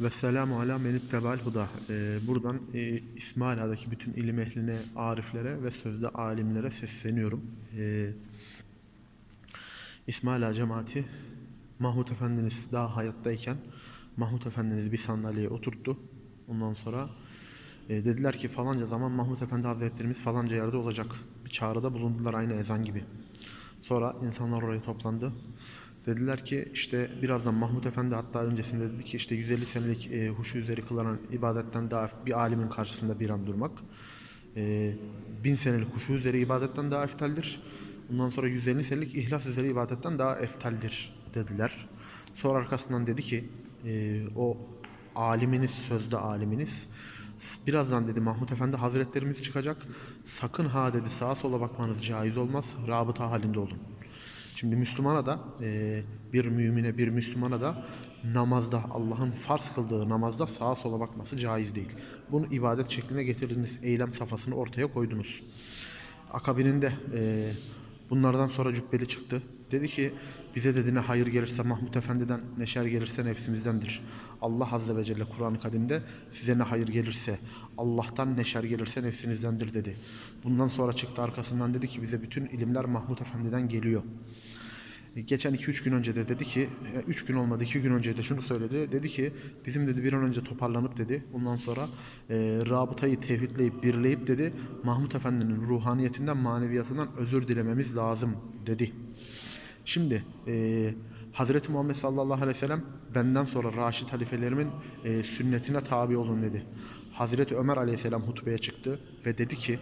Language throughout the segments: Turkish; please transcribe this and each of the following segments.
Ve selamu ala menittebal huda. Ee, buradan e, İsmaila'daki bütün ilim ehline, ariflere ve sözde alimlere sesleniyorum. Ee, İsmaila cemaati Mahmut Efendiniz daha hayattayken Mahmut Efendiniz bir sandalyeye oturttu. Ondan sonra e, dediler ki falanca zaman Mahmut Efendi Hazretlerimiz falanca yerde olacak. Bir çağrıda bulundular aynı ezan gibi. Sonra insanlar oraya toplandı. Dediler ki işte birazdan Mahmut Efendi hatta öncesinde dedi ki işte 150 senelik e, huşu üzeri kılınan ibadetten daha bir alimin karşısında bir an durmak. E, bin senelik huşu üzeri ibadetten daha eftaldir. Ondan sonra 150 senelik ihlas üzeri ibadetten daha eftaldir dediler. Sonra arkasından dedi ki e, o aliminiz sözde aliminiz birazdan dedi Mahmut Efendi Hazretlerimiz çıkacak. Sakın ha dedi sağa sola bakmanız caiz olmaz. Rabıta halinde olun. Şimdi Müslümana da e, bir mümine bir Müslümana da namazda Allah'ın farz kıldığı namazda sağa sola bakması caiz değil. Bunu ibadet şekline getirdiniz. Eylem safhasını ortaya koydunuz. Akabininde e, bunlardan sonra cübbeli çıktı. Dedi ki bize dedi ne hayır gelirse Mahmut Efendi'den ne şer gelirse nefsimizdendir. Allah Azze ve Celle Kur'an-ı Kadim'de size ne hayır gelirse Allah'tan ne şer gelirse nefsinizdendir dedi. Bundan sonra çıktı arkasından dedi ki bize bütün ilimler Mahmut Efendi'den geliyor. E, Geçen 2-3 gün önce de dedi ki, 3 gün olmadı 2 gün önce de şunu söyledi. Dedi ki bizim dedi bir an önce toparlanıp dedi. Ondan sonra e, rabıtayı tevhidleyip birleyip dedi. Mahmut Efendi'nin ruhaniyetinden maneviyatından özür dilememiz lazım dedi. Şimdi e, Hazreti Muhammed sallallahu aleyhi ve sellem benden sonra Raşid halifelerimin e, sünnetine tabi olun dedi. Hazreti Ömer aleyhisselam hutbeye çıktı ve dedi ki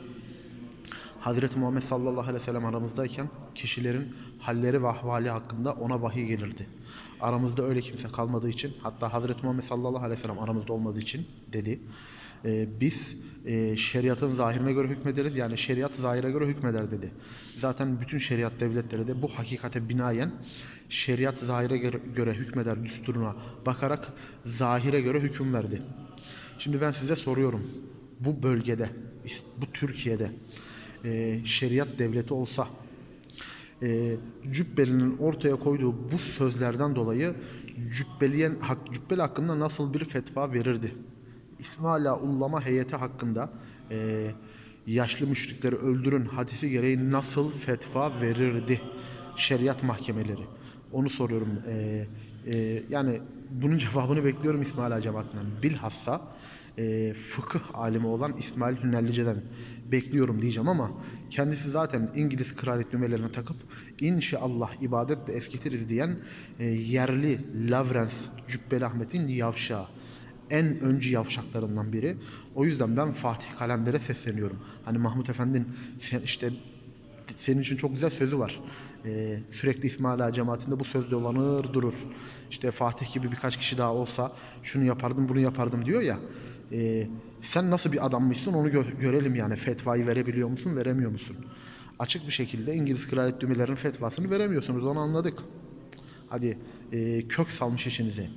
Hazreti Muhammed sallallahu aleyhi ve sellem aramızdayken kişilerin halleri ve ahvali hakkında ona vahiy gelirdi. Aramızda öyle kimse kalmadığı için hatta Hazreti Muhammed sallallahu aleyhi ve sellem aramızda olmadığı için dedi. "E, biz e, şeriatın zahirine göre hükmederiz. Yani şeriat zahire göre hükmeder dedi. Zaten bütün şeriat devletleri de bu hakikate binaen şeriat zahire göre, göre hükmeder düsturuna bakarak zahire göre hüküm verdi. Şimdi ben size soruyorum. Bu bölgede, bu Türkiye'de e, şeriat devleti olsa e, Cübbeli'nin ortaya koyduğu bu sözlerden dolayı Cübbeliyen, hak, Cübbeli hakkında nasıl bir fetva verirdi? İsmaila Ullama heyeti hakkında e, yaşlı müşrikleri öldürün hadisi gereği nasıl fetva verirdi şeriat mahkemeleri? Onu soruyorum. E, e, yani bunun cevabını bekliyorum İsmaila cemaatinden. Bilhassa e, fıkıh alimi olan İsmail Hünerlice'den bekliyorum diyeceğim ama kendisi zaten İngiliz kraliyet nümelerine takıp inşallah ibadetle eskitiriz diyen e, yerli Lavrens Cübbeli Ahmet'in yavşağı en öncü yavşaklarından biri. O yüzden ben Fatih Kalemler'e sesleniyorum. Hani Mahmut Efendi'nin sen işte senin için çok güzel sözü var. Ee, sürekli İsmail cemaatinde bu söz dolanır durur. İşte Fatih gibi birkaç kişi daha olsa şunu yapardım bunu yapardım diyor ya. Ee, sen nasıl bir adammışsın onu gö- görelim yani. Fetvayı verebiliyor musun veremiyor musun? Açık bir şekilde İngiliz kraliyet düğmelerinin fetvasını veremiyorsunuz onu anladık. Hadi e, kök salmış işinize.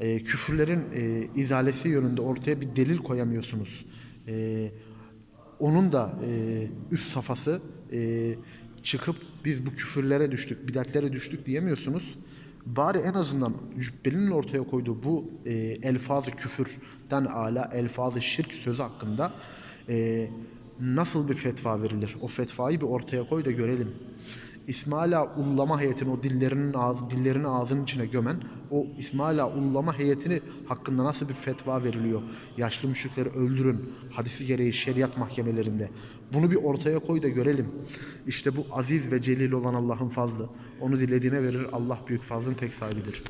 E, küfürlerin e, izalesi yönünde ortaya bir delil koyamıyorsunuz. E, onun da e, üst safhası e, çıkıp biz bu küfürlere düştük, bidatlere düştük diyemiyorsunuz. Bari en azından Cübbeli'nin ortaya koyduğu bu e, elfazı küfürden ala elfazı şirk sözü hakkında e, nasıl bir fetva verilir? O fetvayı bir ortaya koy da görelim. İsmaila Ullama heyetini o dillerinin ağzı, dillerini ağzının içine gömen o İsmaila Ullama heyetini hakkında nasıl bir fetva veriliyor? Yaşlı müşrikleri öldürün hadisi gereği şeriat mahkemelerinde. Bunu bir ortaya koy da görelim. İşte bu aziz ve celil olan Allah'ın fazlı. Onu dilediğine verir. Allah büyük fazlın tek sahibidir.